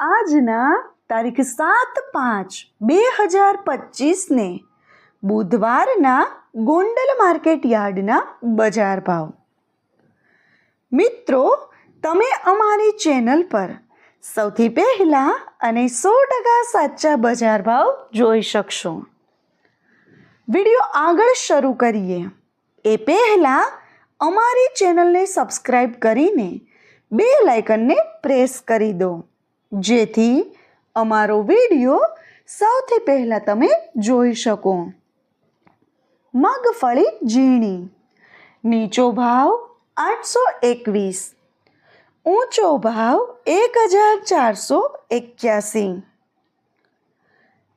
આજના તારીખ સાત પાંચ બે હજાર પચીસને બુધવારના ગોંડલ માર્કેટ યાર્ડના બજાર ભાવ. મિત્રો, તમે અમારી ચેનલ પર સૌથી પહેલાં અને સો ટકા સાચા બજાર ભાવ જોઈ શકશો. વીડિયો આગળ શરૂ કરીએ. એ પહેલાં અમારી ચેનલને સબસ્ક્રાઈબ કરીને બે લાઇકનને પ્રેસ કરી દો. જેથી અમારો વીડિયો સૌથી પહેલાં તમે જોઈ શકો. મગફળી ઝીણી. નીચો ભાવ આઠસો એકવીસ. ઊંચો ભાવ એક હજાર ચારસો એક્યાસી.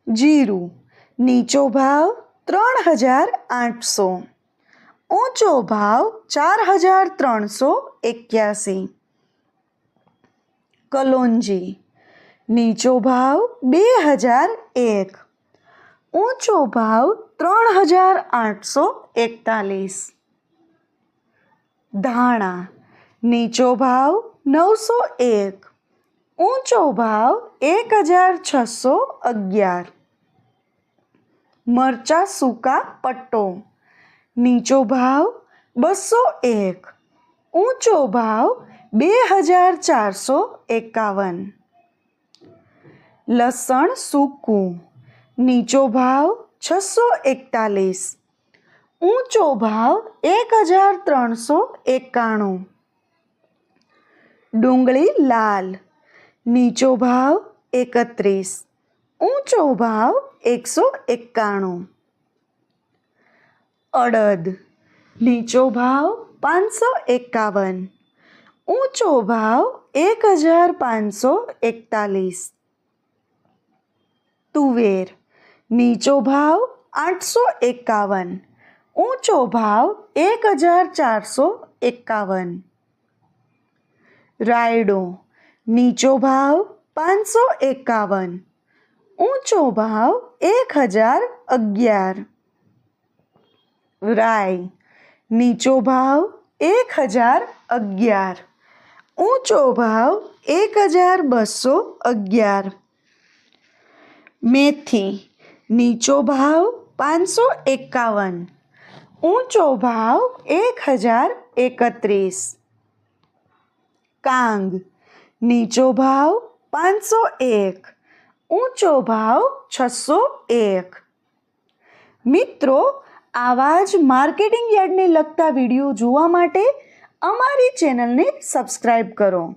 જીરું. નીચો ભાવ ત્રણ હજાર આઠસો. ઊંચો ભાવ ચાર હજાર ત્રણસો એક્યાસી. કલોંજી. નીચો ભાવ બે હજાર એક. ઊંચો ભાવ ત્રણ હજાર આઠસો એકતાલીસ. ધાણા, નીચો ભાવ નવસો એક. ઊંચો ભાવ એક હજાર છસો અગિયાર. મરચા સૂકા પટ્ટો, નીચો ભાવ બસો એક. ઊંચો ભાવ બે હજાર ચારસો એકાવન. લસણ સૂકું. નીચો ભાવ છસો એકતાલીસ. ઊંચો ભાવ એક હજાર ત્રણસો એકાણું. ડુંગળી લાલ. નીચો ભાવ એકત્રીસ. ઊંચો ભાવ એકસો એકાણું. અડદ. નીચો ભાવ પાંચસો એકાવન. ઊંચો ભાવ એક હજાર પાંચસો એકતાલીસ. તુવેર નીચો ભાવ આઠસો એકાવન, ઊંચો ભાવ એક હજાર ચારસો એકાવન. રાયડો નીચો ભાવ પાંચસો એકાવન, ઊંચો ભાવ એક હજાર અગિયાર. રાય નીચો ભાવ એક હજાર અગિયાર, ઊંચો ભાવ એક હજાર બસો અગિયાર. મેથી, નીચો ભાવ પાંચસો એકાવન, ઊંચો ભાવ એક હજાર એકત્રીસ. કાંગ, નીચો ભાવ પાંચસો એક, ઊંચો ભાવ છસો એક. મિત્રો, આવા જ માર્કેટિંગ યાર્ડને લગતા વીડિયો જોવા માટે અમારી ચેનલને સબસ્ક્રાઈબ કરો.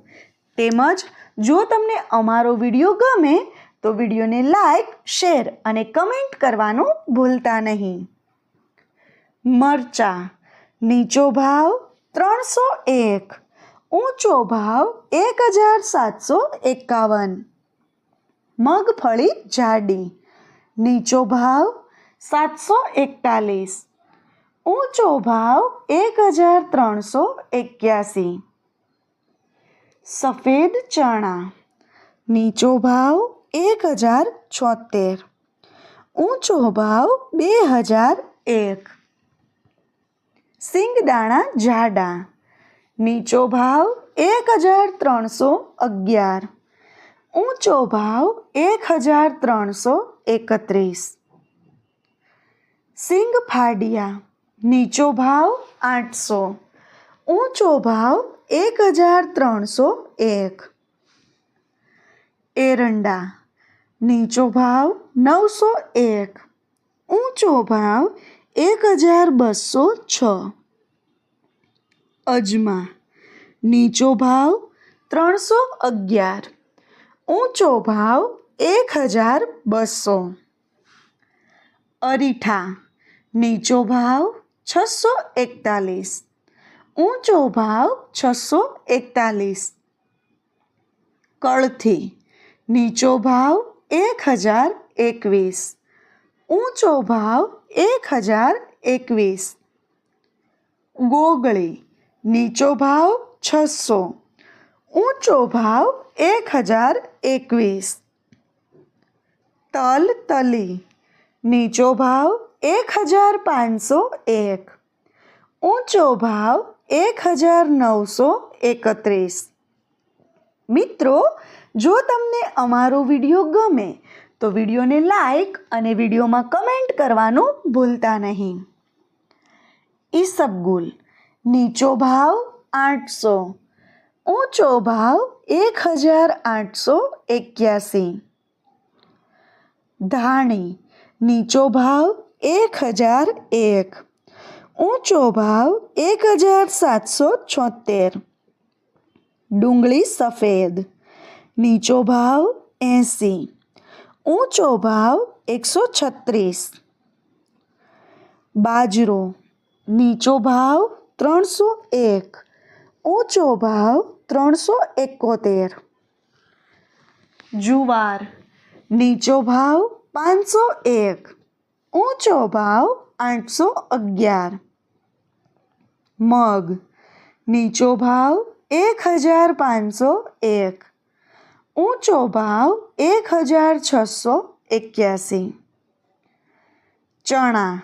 તેમજ, જો તમને અમારો વીડિયો ગમે તો વિડીયોને લાઈક, શેર અને કમેન્ટ કરવાનું ભૂલતા નહીં. મરચા, નીચો ભાવ ત્રણસો એક, ઊંચો ભાવ એક હજાર સાતસો એકાવન. મગફળી જાડી, નીચો ભાવ સાતસો એકતાલીસ, ઊંચો ભાવ એક હજાર ત્રણસો એક્યાસી. સફેદ ચણા, નીચો ભાવ એક હજાર છોતેર. ઊંચો ભાવ બે હજાર એક. સિંગદાણા જાડા. નીચો ભાવ એક હજાર ત્રણસો અગિયાર. ઊંચો ભાવ એક હજાર ત્રણસો એકત્રીસ. સિંગ ફાડિયા નીચો ભાવ આઠસો. ઊંચો ભાવ એક હજાર ત્રણસો એક. એરંડા. નીચો ભાવ નવસો એક, ઊંચો ભાવ એક હજાર બસો છ. અજમા, નીચો ભાવ ત્રણસો અગિયાર, ઊંચો ભાવ એક હજાર બસો. અરીઠા, નીચો ભાવ છસો એકતાલીસ, ઊંચો ભાવ છસો એકતાલીસ. કળથી, નીચો ભાવ એક હજાર એકવીસ ઊંચો ભાવ એક હજાર એકવીસ ગોગળી નીચો ભાવ છસો ઊંચો ભાવ એક હજાર એકવીસ તલ તલી નીચો ભાવ એક હજાર પાંચસો એક ઊંચો ભાવ એક હજાર નવસો એકત્રીસ મિત્રો જો તમને અમારો વીડિયો ગમે, તો વિડીયોને લાઈક અને વિડીયોમાં કમેન્ટ કરવાનું ભૂલતા નહીં. ઈસબગુલ નીચો ભાવ આઠસો, ઊંચો ભાવ એક હજાર આઠસો એક્યાસી. ધાણી, નીચો ભાવ એક હજાર એક, ઊંચો ભાવ એક હજાર સાતસો છોતેર. ડુંગળી સફેદ નીચો ભાવ એંસી ઊંચો ભાવ એકસો છત્રીસ બાજરો નીચો ભાવ ત્રણસો એક ઊંચો ભાવ ત્રણસો એકોતેર જુવાર નીચો ભાવ પાંચસો એક ઊંચો ભાવ આઠસો અગિયાર મગ નીચો ભાવ એક હજાર પાંચસો એક ઊંચો ભાવ એક હજાર છસો એક્યાસી. ચણા,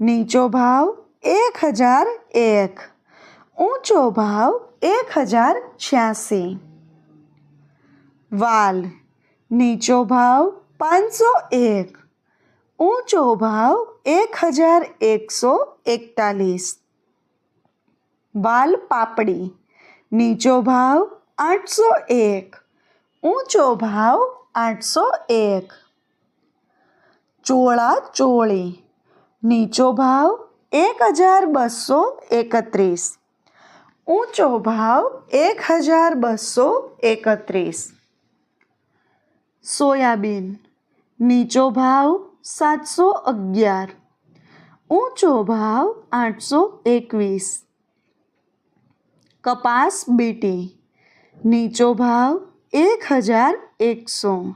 નીચો ભાવ એક હજાર એક. ઊંચો ભાવ એક હજાર છ્યાસી. વાલ, નીચો ભાવ પાંચસો એક. ઊંચો ભાવ એક હજાર એકસો એકતાલીસ. વાલ પાપડી, નીચો ભાવ આઠસો એક. ઊંચો ભાવ આઠસો એક. ચોળા ચોળી. નીચો ભાવ એક હજાર બસો એકત્રીસ. ઊંચો ભાવ એક હજાર બસો એકત્રીસ. સોયાબીન. નીચો ભાવ સાતસો અગિયાર. ઊંચો ભાવ આઠસો એકવીસ. કપાસ બીટી. નીચો ભાવ એક હજાર એકસો.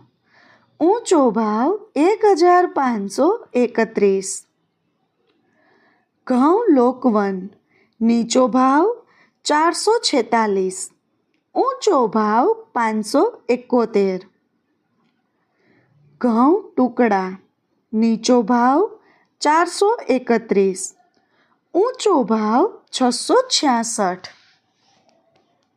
ઊંચો ભાવ એક હજાર પાંચસો એકત્રીસ. ઘઉં લોકવન, નીચો ભાવ ચારસો છેતાલીસ. ઊંચો ભાવ પાંચસો એકોતેર. ઘઉં ટુકડા, નીચો ભાવ ચારસો એકત્રીસ. ઊંચો ભાવ છસો છ્યાસઠ.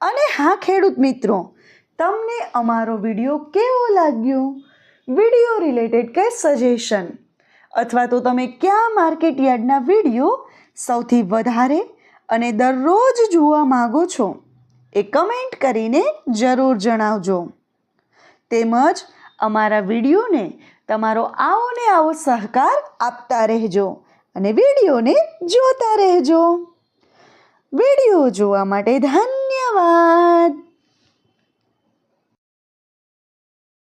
અને હા, ખેડૂત મિત્રો, તમને અમારો વીડિયો કેવો લાગ્યો? વીડિયો રિલેટેડ કે સજેશન? અથવા તો તમે કયા માર્કેટ યાર્ડના વીડિયો સૌથી વધારે અને દરરોજ જોવા માગો છો, એ કમેન્ટ કરીને જરૂર જણાવજો. તેમજ અમારા વિડીયોને તમારો આવો ને આવો સહકાર આપતા રહેજો અને વિડીયોને જોતા રહેજો. વીડિયો જોવા માટે ધન્યવાદ ধন্যবাদ